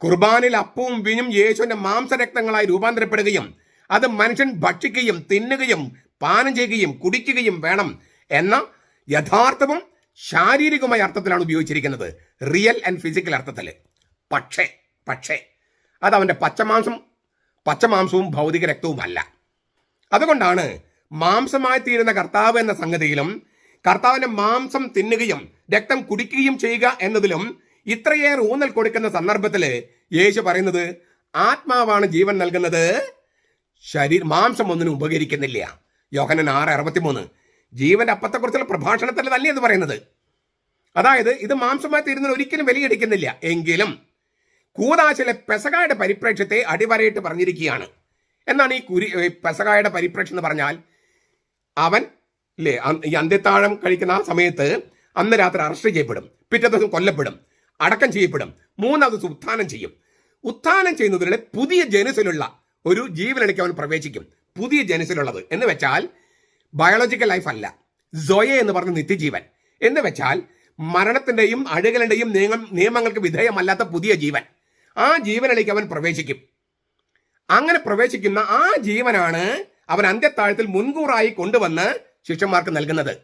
കുർബാനിൽ അപ്പവും വിനും യേശുവിന്റെ മാംസരക്തങ്ങളായി രൂപാന്തരപ്പെടുകയും അത് മനുഷ്യൻ ഭക്ഷിക്കുകയും തിന്നുകയും പാനം ചെയ്യുകയും കുടിക്കുകയും വേണം എന്ന യഥാർത്ഥവും ശാരീരികവുമായ അർത്ഥത്തിലാണ് ഉപയോഗിച്ചിരിക്കുന്നത്. റിയൽ ആൻഡ് ഫിസിക്കൽ അർത്ഥത്തിൽ. പക്ഷേ പക്ഷേ അത് അവന്റെ പച്ചമാംസം പച്ചമാംസവും ഭൗതിക രക്തവുമല്ല അതുകൊണ്ടാണ് മാംസമായി തീരുന്ന കർത്താവ് എന്ന സംഗതിയിലും കർത്താവിന്റെ മാംസം തിന്നുകയും രക്തം കുടിക്കുകയും ചെയ്യുക എന്നതിലും ഇത്രയേറെ ഊന്നൽ കൊടുക്കുന്ന സന്ദർഭത്തിൽ യേശു പറയുന്നത് ആത്മാവാണ് ജീവൻ നൽകുന്നത്. ശരീര മാംസം ഒന്നിനും ഉപകരിക്കുന്നില്ല. യോഹനൻ ആറ് അറുപത്തിമൂന്ന്. ജീവന്റെ അപ്പത്തെക്കുറിച്ചുള്ള പ്രഭാഷണത്തിൽ തന്നെ എന്ന് പറയുന്നത്. അതായത് ഇത് മാംസമായി തീരുന്നതിന് ഒരിക്കലും വിലയിടിക്കുന്നില്ല. എങ്കിലും കൂതാശിലെ പെസകായുടെ പരിപ്രേക്ഷ്യത്തെ അടിവരയിട്ട് പറഞ്ഞിരിക്കുകയാണ്. എന്നാണ് ഈ കുരി പെസകായുടെ പരിപ്രേക്ഷ്യം എന്ന് പറഞ്ഞാൽ അവൻ ഇല്ലേ അ- ഈ അന്ത്യത്താഴം കഴിക്കുന്ന ആ സമയത്ത് അന്ന് രാത്രി അറസ്റ്റ് ചെയ്യപ്പെടും പിറ്റേ ദിവസം കൊല്ലപ്പെടും അടക്കം ചെയ്യപ്പെടും മൂന്നാം ദിവസം ഉത്ഥാനം ചെയ്യും. ഉത്ഥാനം ചെയ്യുന്നതിലൂടെ പുതിയ ജനുസിലുള്ള ഒരു ജീവനിലേക്ക് അവൻ പ്രവേശിക്കും. പുതിയ ജനുസിലുള്ളത് എന്ന് വെച്ചാൽ ബയോളജിക്കൽ ലൈഫ് അല്ല. സൊയ എന്ന് പറഞ്ഞ നിത്യജീവൻ. എന്ന് വെച്ചാൽ മരണത്തിന്റെയും അഴുകലിന്റെയും നിയമം നിയമങ്ങൾക്ക് വിധേയമല്ലാത്ത പുതിയ ജീവൻ. ആ ജീവനിലേക്ക് അവൻ പ്രവേശിക്കും. അങ്ങനെ പ്രവേശിക്കുന്ന ആ ജീവനാണ് അവൻ അന്ത്യത്താഴത്തിൽ മുൻകൂറായി കൊണ്ടുവന്ന് ശിഷ്യന്മാർക്ക് നൽകുന്നത്.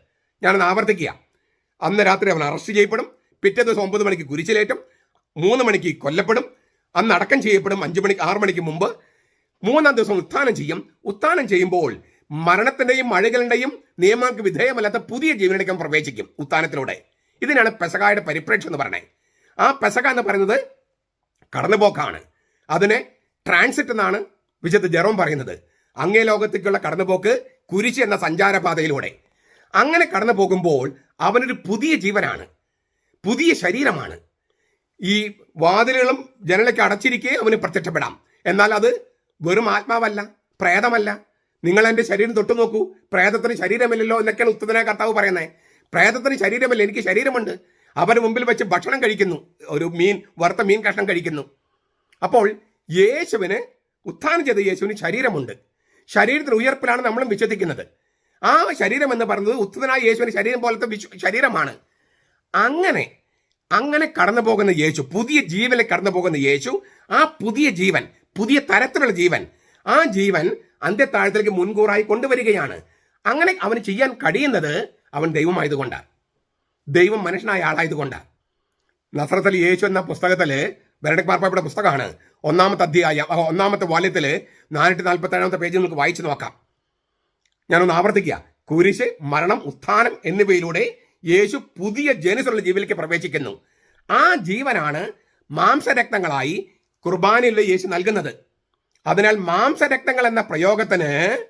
ഞാനത് ആവർത്തിക്കുക. അന്ന് രാത്രി അവൻ അറസ്റ്റ് ചെയ്യപ്പെടും. പിറ്റേ ദിവസം ഒമ്പത് മണിക്ക് കുരിശിലേറ്റും. മൂന്ന് മണിക്ക് കൊല്ലപ്പെടും. അന്ന് അടക്കം ചെയ്യപ്പെടും. അഞ്ചു മണിക്ക് ആറു മണിക്ക് മുമ്പ്. മൂന്നാം ദിവസം ഉത്ഥാനം ചെയ്യും. ഉത്ഥാനം ചെയ്യുമ്പോൾ മരണത്തിന്റെയും മഴകളുടെയും നിയമങ്ങൾക്ക് വിധേയമല്ലാത്ത പുതിയ ജീവനിലേക്ക് പ്രവേശിക്കും ഉത്ഥാനത്തിലൂടെ. ഇതിനാണ് പെസകായുടെ പരിപ്രേക്ഷം എന്ന് പറയുന്നത്. ആ പെസക എന്ന് പറയുന്നത് കടന്നുപോക്കാണ്. അതിനെ ട്രാൻസിറ്റ് എന്നാണ് വിശുദ്ധ ജെറോം പറയുന്നത്. അങ്ങേ ലോകത്തേക്കുള്ള കടന്നുപോക്ക് കുരിശ് എന്ന സഞ്ചാരപാതയിലൂടെ. അങ്ങനെ കടന്നു പോകുമ്പോൾ അവനൊരു പുതിയ ജീവനാണ്. പുതിയ ശരീരമാണ്. ഈ വാതിലുകളും ജനലൊക്കെ അടച്ചിരിക്കെ അവന് പ്രത്യക്ഷപ്പെടാം. എന്നാൽ അത് വെറും ആത്മാവല്ല പ്രേതമല്ല. നിങ്ങൾ എന്റെ ശരീരം തൊട്ടു നോക്കൂ. പ്രേതത്തിന് ശരീരമില്ലല്ലോ എന്നൊക്കെയാണ് ഉത്തരനെ കർത്താവ് പറയുന്നത്. പ്രേതത്തിന് ശരീരമില്ല എനിക്ക് ശരീരമുണ്ട്. അവന് മുമ്പിൽ വെച്ച് ഭക്ഷണം കഴിക്കുന്നു. ഒരു മീൻ വറുത്ത മീൻ കഷ്ണം കഴിക്കുന്നു. അപ്പോൾ യേശുവിന് ഉത്ഥാനം ചെയ്ത യേശുവിന് ശരീരമുണ്ട്. ശരീരത്തിന് ഉയർപ്പിലാണ് നമ്മളും വിശ്വസിക്കുന്നത്. ആ ശരീരം എന്ന് പറയുന്നത് ഉത്തനായ യേശുവിന് ശരീരം പോലത്തെ ശരീരമാണ്. അങ്ങനെ അങ്ങനെ കടന്നു പോകുന്ന യേശു പുതിയ ജീവനിൽ കടന്നു പോകുന്ന യേശു ആ പുതിയ ജീവൻ പുതിയ തരത്തിലുള്ള ജീവൻ ആ ജീവൻ അന്ത്യത്താഴത്തിലേക്ക് മുൻകൂറായി കൊണ്ടുവരികയാണ്. അങ്ങനെ അവന് ചെയ്യാൻ കഴിയുന്നത് അവൻ ദൈവമായതുകൊണ്ടാണ്. ദൈവം മനുഷ്യനായ ആളായതുകൊണ്ട്. നസ്രത്തിൽ യേശു എന്ന പുസ്തകത്തിൽ ബെനഡിക് പാർപ്പയുടെ പുസ്തകമാണ്. ഒന്നാമത്തെ അധ്യായം ഒന്നാമത്തെ വാല്യത്തിൽ നാനൂറ്റി നാൽപ്പത്തി ഏഴാമത്തെ പേജ് നമുക്ക് വായിച്ചു നോക്കാം. ഞാനൊന്ന് ആവർത്തിക്കുക കുരിശ് മരണം ഉത്ഥാനം എന്നിവയിലൂടെ യേശു പുതിയ ജനുസുള്ള ജീവിലേക്ക് പ്രവേശിക്കുന്നു. ആ ജീവനാണ് മാംസരക്തങ്ങളായി കുർബാനയിലെ യേശു നൽകുന്നത്. അതിനാൽ മാംസരക്തങ്ങൾ എന്ന പ്രയോഗത്തിന്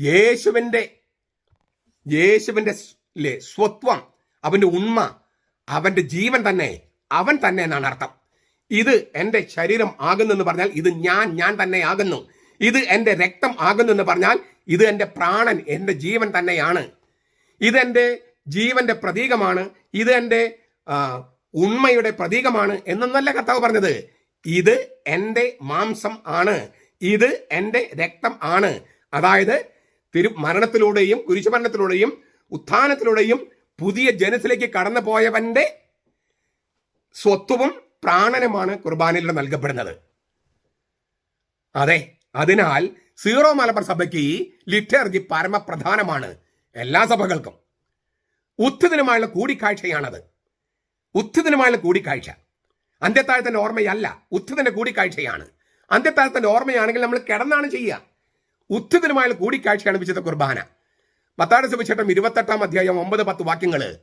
യേശുവിന്റെ സ്- സ്വത്വം അവന്റെ ഉണ്മ അവന്റെ ജീവൻ തന്നെ അവൻ തന്നെ എന്നാണ് അർത്ഥം. ഇത് എന്റെ ശരീരം ആകുന്നു എന്ന് പറഞ്ഞാൽ ഇത് ഞാൻ ഞാൻ തന്നെ ആകുന്നു. ഇത് എന്റെ രക്തം ആകുന്നു എന്ന് പറഞ്ഞാൽ ഇത് എന്റെ പ്രാണൻ എന്റെ ജീവൻ തന്നെയാണ്. ഇതെന്റെ ജീവന്റെ പ്രതീകമാണ് ഇത് എന്റെ ഉണ്മയുടെ പ്രതീകമാണ് എന്നൊന്നല്ല കർത്താവ് പറഞ്ഞത്. ഇത് എന്റെ മാംസം ആണ് ഇത് എന്റെ രക്തം ആണ്. അതായത് തിരു മരണത്തിലൂടെയും കുരിശുമരണത്തിലൂടെയും ഉത്ഥാനത്തിലൂടെയും പുതിയ ജനത്തിലേക്ക് കടന്നു പോയവന്റെ സ്വത്വവും പ്രാണനുമാണ് കുർബാനയിലൂടെ നൽകപ്പെടുന്നത്. അതെ അതിനാൽ സീറോ മലബാർ സഭയ്ക്ക് ലിറ്റർജി പരമപ്രധാനമാണ് എല്ലാ സഭകൾക്കും. ഉത്ഥിതനുമായുള്ള കൂടിക്കാഴ്ചയാണത്. ഉത്ഥിതനുമായുള്ള കൂടിക്കാഴ്ച. അന്ത്യത്താഴത്തിന്റെ ഓർമ്മയല്ല ഉത്ഥിതന്റെ കൂടിക്കാഴ്ചയാണ്. അന്ത്യത്താഴത്തിന്റെ ഓർമ്മയാണെങ്കിൽ നമ്മൾ കിടന്നാണ് ചെയ്യുക. ഉത്ഥിതനുമായുള്ള കൂടിക്കാഴ്ചയാണ് വിശുദ്ധ കുർബാന. മത്താട് സുവിശേഷം ഇരുപത്തെട്ടാം അധ്യായം ഒമ്പത് പത്ത് വാക്യങ്ങൾ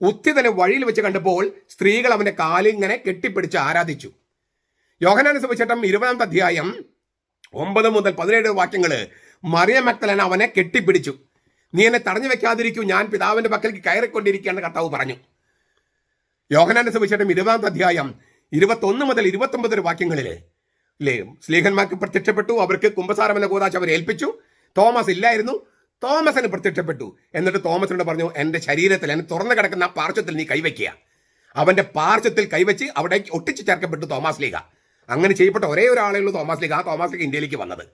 ഉത്തിതനെ വഴിയിൽ വെച്ച് കണ്ടപ്പോൾ സ്ത്രീകൾ അവന്റെ കാലിങ്ങനെ കെട്ടിപ്പിടിച്ച് ആരാധിച്ചു. യോഹനാന സുവിശേഷം ഇരുപതാമത്തെ അധ്യായം ഒമ്പത് മുതൽ പതിനേഴ് വാക്യങ്ങൾ മറിയ മക്തലൻ അവനെ കെട്ടിപ്പിടിച്ചു. നീ എന്നെ തടഞ്ഞു വെക്കാതിരിക്കൂ. ഞാൻ പിതാവിന്റെ പക്കലേക്ക് കയറിക്കൊണ്ടിരിക്കുകയാണ് കർത്താവ് പറഞ്ഞു. യോഹനാന സുവിശേഷം ഇരുപതാം അധ്യായം ഇരുപത്തൊന്ന് മുതൽ ഇരുപത്തൊമ്പത് വാക്യങ്ങളിൽ അല്ലേ സ്ലീഹന്മാർക്ക് പ്രത്യക്ഷപ്പെട്ടു. അവർക്ക് കുംഭസാരമെന്ന കൂതാച്ച് അവരെ ഏൽപ്പിച്ചു. തോമസ് ഇല്ലായിരുന്നു. തോമസിന് പ്രത്യക്ഷപ്പെട്ടു. എന്നിട്ട് തോമസിനോട് പറഞ്ഞു എന്റെ ശരീരത്തിൽ എന്നെ തുറന്നു കിടക്കുന്ന ആ പാർശ്വത്തിൽ നീ കൈവയ്ക്കുക. അവന്റെ പാർശ്വത്തിൽ കൈവച്ച് അവിടെ ഒട്ടിച്ചു ചേർക്കപ്പെട്ടു തോമസ് ലീഗ. അങ്ങനെ ചെയ്യപ്പെട്ട ഒരേ ഒരാളേ ഉള്ളൂ തോമസ് ലീഗ. ആ തോമസ് ലീഗ ഇന്ത്യയിലേക്ക് വന്നത്.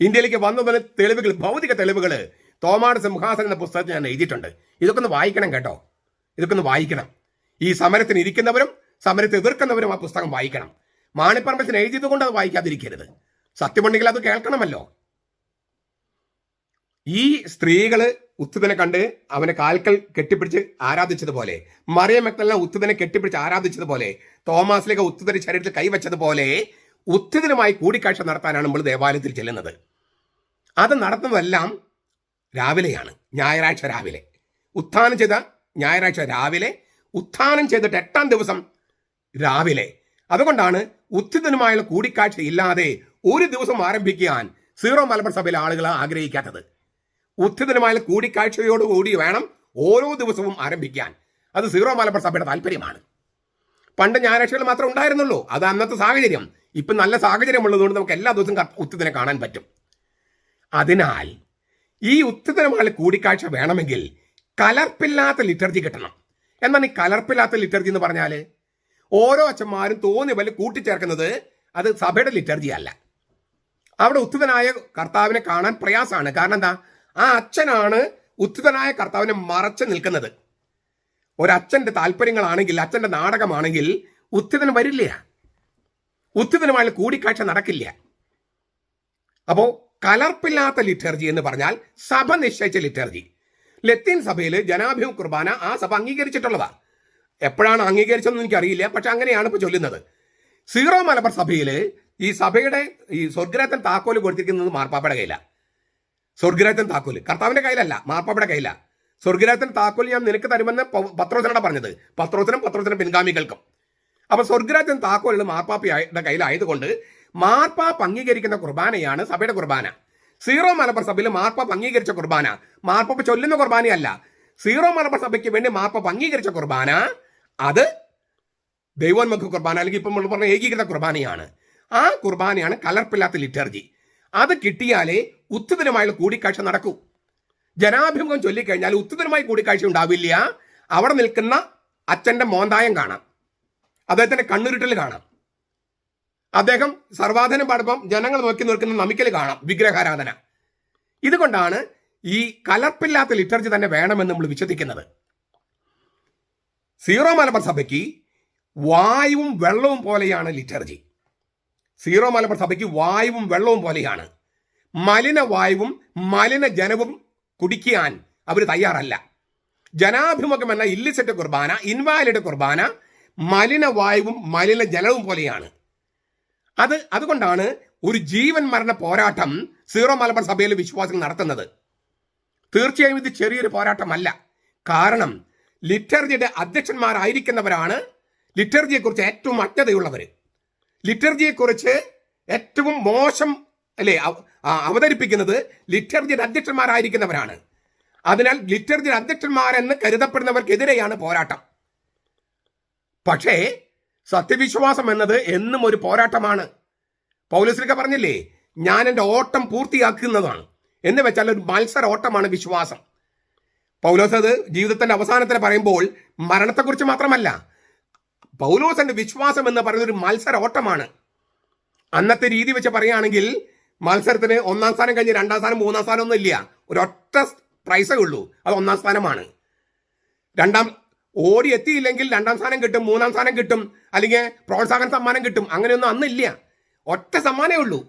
ഇന്ത്യയിലേക്ക് വന്നതിന് തെളിവുകൾ ഭൗതിക തെളിവുകൾ തോമാട് സിംഹാസനം എന്ന പുസ്തകത്തിൽ ഞാൻ എഴുതിയിട്ടുണ്ട്. ഇതൊക്കെ ഒന്ന് വായിക്കണം കേട്ടോ. ഇതൊക്കെ ഒന്ന് വായിക്കണം. ഈ സമരത്തിന് ഇരിക്കുന്നവരും സമരത്തെ എതിർക്കുന്നവരും ആ പുസ്തകം വായിക്കണം. മാണിപ്പറമ്പത്തിന് എഴുതിയത് കൊണ്ട് അത് വായിക്കാതിരിക്കരുത്. സത്യമുണ്ടെങ്കിൽ അത് കേൾക്കണമല്ലോ. ഈ സ്ത്രീകൾ ഉത്തുതനെ കണ്ട് അവനെ കാൽക്കൽ കെട്ടിപ്പിടിച്ച് ആരാധിച്ചതുപോലെ മറിയ മക്കളെ ഉത്തുതനെ കെട്ടിപ്പിടിച്ച് ആരാധിച്ചതുപോലെ തോമാസിലേക്ക് ഉത്തുതന്റെ ശരീരത്തിൽ കൈവച്ചതുപോലെ ഉത്തുതനുമായി കൂടിക്കാഴ്ച നടത്താനാണ് നമ്മൾ ദേവാലയത്തിൽ ചെല്ലുന്നത്. അത് നടത്തുന്നതെല്ലാം രാവിലെയാണ് ഞായറാഴ്ച രാവിലെ. ഉത്ഥാനം ചെയ്ത ഞായറാഴ്ച രാവിലെ ഉത്ഥാനം ചെയ്തിട്ട് എട്ടാം ദിവസം രാവിലെ. അതുകൊണ്ടാണ് ഉത്തിതനുമായുള്ള കൂടിക്കാഴ്ച ഇല്ലാതെ ഒരു ദിവസം ആരംഭിക്കാൻ സീറോ മലബാർ സഭയിലെ ആളുകൾ ആഗ്രഹിക്കാത്തത്. ഉത്തിതനുമായ കൂടിക്കാഴ്ചയോടുകൂടി വേണം ഓരോ ദിവസവും ആരംഭിക്കാൻ. അത് സീറോ മലബാർ സഭയുടെ താല്പര്യമാണ്. പണ്ട് ഞായറാഴ്ചകൾ മാത്രമേ ഉണ്ടായിരുന്നുള്ളൂ. അത് അന്നത്തെ സാഹചര്യം. ഇപ്പം നല്ല സാഹചര്യം ഉള്ളതുകൊണ്ട് നമുക്ക് എല്ലാ ദിവസവും ക- കാണാൻ പറ്റും. അതിനാൽ ഈ ഉത്തിതനുമായ കൂടിക്കാഴ്ച വേണമെങ്കിൽ കലർപ്പില്ലാത്ത ലിറ്റർജി കിട്ടണം. എന്താണ് ഈ കലർപ്പില്ലാത്ത ലിറ്റർജി എന്ന് പറഞ്ഞാൽ ഓരോ അച്ഛന്മാരും തോന്നിയ പോലെ കൂട്ടിച്ചേർക്കുന്നത് അത് സഭയുടെ ലിറ്റർജി അല്ല അവിടെ ഉത്തിതനായ കർത്താവിനെ കാണാൻ പ്രയാസമാണ്. കാരണം എന്താ? ആ അച്ഛനാണ് ഉത്തിതനായ കർത്താവിനെ മറച്ചു നിൽക്കുന്നത്. ഒരച്ഛന്റെ താല്പര്യങ്ങളാണെങ്കിൽ അച്ഛന്റെ നാടകമാണെങ്കിൽ ഉത്തിതൻ വരില്ല. ഉത്തിതനുമായ കൂടിക്കാഴ്ച നടക്കില്ല. അപ്പോ കലർപ്പില്ലാത്ത ലിറ്റർജി എന്ന് പറഞ്ഞാൽ സഭ നിശ്ചയിച്ച ലിറ്റർജി. ലത്തീൻ സഭയിൽ ജനാഭിമുഖ കുർബാന ആ സഭ അംഗീകരിച്ചിട്ടുള്ളതാ. എപ്പോഴാണ് അംഗീകരിച്ചതെന്ന് എനിക്കറിയില്ല പക്ഷെ അങ്ങനെയാണ് ഇപ്പോൾ ചൊല്ലുന്നത്. സീറോ മലബാർ സഭയിൽ ഈ സഭയുടെ ഈ സ്വർഗരത്തിൽ താക്കോൽ കൊടുത്തിരിക്കുന്നത് മാർപ്പാപ്പയുടെ കയ്യില. സ്വർഗരാജൻ താക്കോൽ. കർത്താവിന്റെ കയ്യിലല്ല മാർപ്പാപ്പയുടെ കയ്യില. സ്വർഗരാജൻ താക്കോൽ ഞാൻ നിനക്ക് തരുമെന്ന് പത്രോസനോട് പറഞ്ഞത്. പത്രോസിനും പത്രോസിനും പിൻഗാമികൾക്കും. അപ്പൊ സ്വർഗരാജൻ താക്കോലുകൾ മാർപ്പാപ്പയുടെ കയ്യിലായതുകൊണ്ട് മാർപ്പാപ്പ് അംഗീകരിക്കുന്ന കുർബാനയാണ് സഭയുടെ കുർബാന. സീറോ മലബാർ സഭയിൽ മാർപ്പാപ്പ് അംഗീകരിച്ച കുർബാന. മാർപ്പാപ്പ് ചൊല്ലുന്ന കുർബാനയല്ല. സീറോ മലബാർ സഭയ്ക്ക് വേണ്ടി മാർപ്പാപ്പ് അംഗീകരിച്ച കുർബാന അത് ദൈവോന്മുഖ കുർബാന അല്ലെങ്കിൽ ഇപ്പം നമ്മൾ പറഞ്ഞ ഏകീകൃത കുർബാനയാണ്. ആ കുർബാനയാണ് കലർപ്പില്ലാത്ത ലിറ്റർജി. അത് കിട്ടിയാലേ ഉത്തിതനുമായുള്ള കൂടിക്കാഴ്ച നടക്കൂ. ജനാഭിമുഖം ചൊല്ലിക്കഴിഞ്ഞാൽ ഉത്തിതനുമായി കൂടിക്കാഴ്ച ഉണ്ടാവില്ല. അവിടെ നിൽക്കുന്ന അച്ഛന്റെ മോന്തായം കാണാം. അദ്ദേഹത്തിന്റെ കണ്ണുരുട്ടൽ കാണാം. അദ്ദേഹം സർവാധനം പാടുമ്പം ജനങ്ങൾ നോക്കി നിൽക്കുന്ന നമിക്കൽ കാണാം. വിഗ്രഹാരാധന. ഇതുകൊണ്ടാണ് ഈ കലർപ്പില്ലാത്ത ലിറ്റർജി തന്നെ വേണമെന്ന് നമ്മൾ വിശ്വസിക്കുന്നത്. സീറോ മലബാർ സഭയ്ക്ക് വായുവും വെള്ളവും പോലെയാണ് ലിറ്റർജി. സീറോ മലബാർ സഭയ്ക്ക് വായുവും വെള്ളവും പോലെയാണ്. മലിന വായുവും മലിന ജനവും കുടിക്കാൻ അവർ തയ്യാറല്ല. ജനാഭിമുഖം എന്ന ഇല്ലിസെറ്റ് കുർബാന ഇൻവാലിഡ് കുർബാന മലിനവായുവും മലിന ജലവും പോലെയാണ്. അത് അതുകൊണ്ടാണ് ഒരു ജീവൻ മരണ പോരാട്ടം സീറോ മലബാർ സഭയിൽ വിശ്വാസികൾ നടത്തുന്നത്. തീർച്ചയായും ഇത് ചെറിയൊരു പോരാട്ടമല്ല. കാരണം ലിറ്റർജിയുടെ അധ്യക്ഷന്മാരായിരിക്കുന്നവരാണ് ലിറ്റർജിയെക്കുറിച്ച് ഏറ്റവും അജ്ഞതയുള്ളവർ ലിറ്റർജിയെക്കുറിച്ച് ഏറ്റവും മോശം അല്ലേ അവതരിപ്പിക്കുന്നത് ലിറ്റർജിയുടെ അധ്യക്ഷന്മാരായിരിക്കുന്നവരാണ്. അതിനാൽ ലിറ്റർജിയുടെ അധ്യക്ഷന്മാരെന്ന് കരുതപ്പെടുന്നവർക്കെതിരെയാണ് പോരാട്ടം. പക്ഷേ സത്യവിശ്വാസം എന്നത് എന്നും ഒരു പോരാട്ടമാണ്. പൗലസ്ലിക്ക പറഞ്ഞില്ലേ ഞാൻ എന്റെ ഓട്ടം പൂർത്തിയാക്കുന്നതാണ്. എന്ന് വെച്ചാൽ ഒരു മത്സര ഓട്ടമാണ് വിശ്വാസം. പൗലോസ് അത് ജീവിതത്തിന്റെ അവസാനത്തിൽ പറയുമ്പോൾ മരണത്തെക്കുറിച്ച് മാത്രമല്ല പൗലോസിന്റെ വിശ്വാസം എന്ന് പറയുന്ന ഒരു മത്സര ഓട്ടമാണ് അന്നത്തെ രീതി വെച്ച് പറയുകയാണെങ്കിൽ മത്സരത്തിന് ഒന്നാം സ്ഥാനം കഴിഞ്ഞ് രണ്ടാം സ്ഥാനം മൂന്നാം സ്ഥാനം ഒന്നും ഇല്ല. ഒരൊറ്റ പ്രൈസേ ഉള്ളൂ. അത് ഒന്നാം സ്ഥാനമാണ്. രണ്ടാം ഓടി എത്തിയില്ലെങ്കിൽ രണ്ടാം സ്ഥാനം കിട്ടും മൂന്നാം സ്ഥാനം കിട്ടും അല്ലെങ്കിൽ പ്രോത്സാഹന സമ്മാനം കിട്ടും. അങ്ങനെയൊന്നും അന്നില്ല ഒറ്റ സമ്മാനമേ ഉള്ളൂ.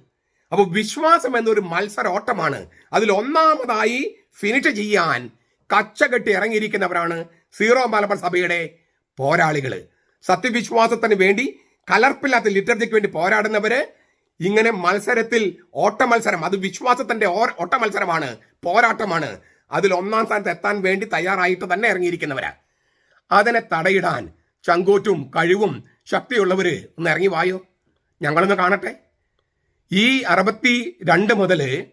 അപ്പോൾ വിശ്വാസം എന്നൊരു മത്സര ഓട്ടമാണ് അതിൽ ഒന്നാമതായി ഫിനിഷ് ചെയ്യാൻ കച്ചകെട്ടി ഇറങ്ങിയിരിക്കുന്നവരാണ് സീറോ മലബാർ സഭയുടെ പോരാളികൾ സത്യവിശ്വാസത്തിന് വേണ്ടി കലർപ്പില്ലാത്ത ലിറ്റർജിക്ക് വേണ്ടി പോരാടുന്നവര് ഇങ്ങനെ മത്സരത്തിൽ ഓട്ട മത്സരം അത് വിശ്വാസത്തിന്റെ ഓട്ട മത്സരമാണ് പോരാട്ടമാണ്. അതിൽ ഒന്നാം സ്ഥാനത്ത് എത്താൻ വേണ്ടി തയ്യാറായിട്ട് തന്നെ ഇറങ്ങിയിരിക്കുന്നവരാ. അതിനെ തടയിടാൻ ചങ്കോറ്റും കഴിവും ശക്തിയുള്ളവര് ഒന്ന് ഇറങ്ങി വായോ? ഞങ്ങളൊന്ന് കാണട്ടെ. ഈ അറുപത്തി രണ്ട് മുതൽ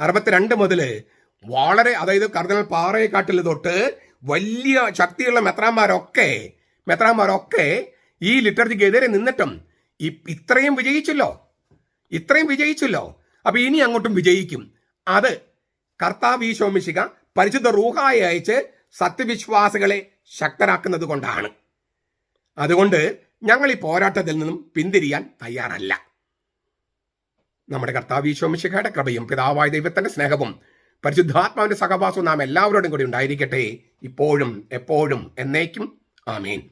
അറുപത്തിരണ്ട് മുതൽ വളരെ അതായത് കർദിനൽ പാറയെക്കാട്ടിൽ തൊട്ട് വലിയ ശക്തിയുള്ള മെത്രാന്മാരൊക്കെ മെത്രാന്മാരൊക്കെ ഈ ലിറ്റർജിക്ക് എതിരെ നിന്നിട്ടും ഇത്രയും വിജയിച്ചല്ലോ. ഇത്രയും വിജയിച്ചല്ലോ. അപ്പൊ ഇനി അങ്ങോട്ടും വിജയിക്കും. അത് കർത്താവ് ഈശോമിശിക പരിശുദ്ധ റൂഹായി അയച്ച് സത്യവിശ്വാസികളെ ശക്തരാക്കുന്നത് കൊണ്ടാണ്. അതുകൊണ്ട് ഞങ്ങൾ ഈ പോരാട്ടത്തിൽ നിന്നും പിന്തിരിയാൻ തയ്യാറല്ല. നമ്മുടെ കർത്താവ് ഈശോമിശിഖയുടെ കൃപയും പിതാവായ ദൈവത്തിന്റെ സ്നേഹവും പരിശുദ്ധാത്മാവിന്റെ സഹവാസവും നാം എല്ലാവരോടും കൂടി ഉണ്ടായിരിക്കട്ടെ. ഇപ്പോഴും എപ്പോഴും എന്നേക്കും. ആമേൻ.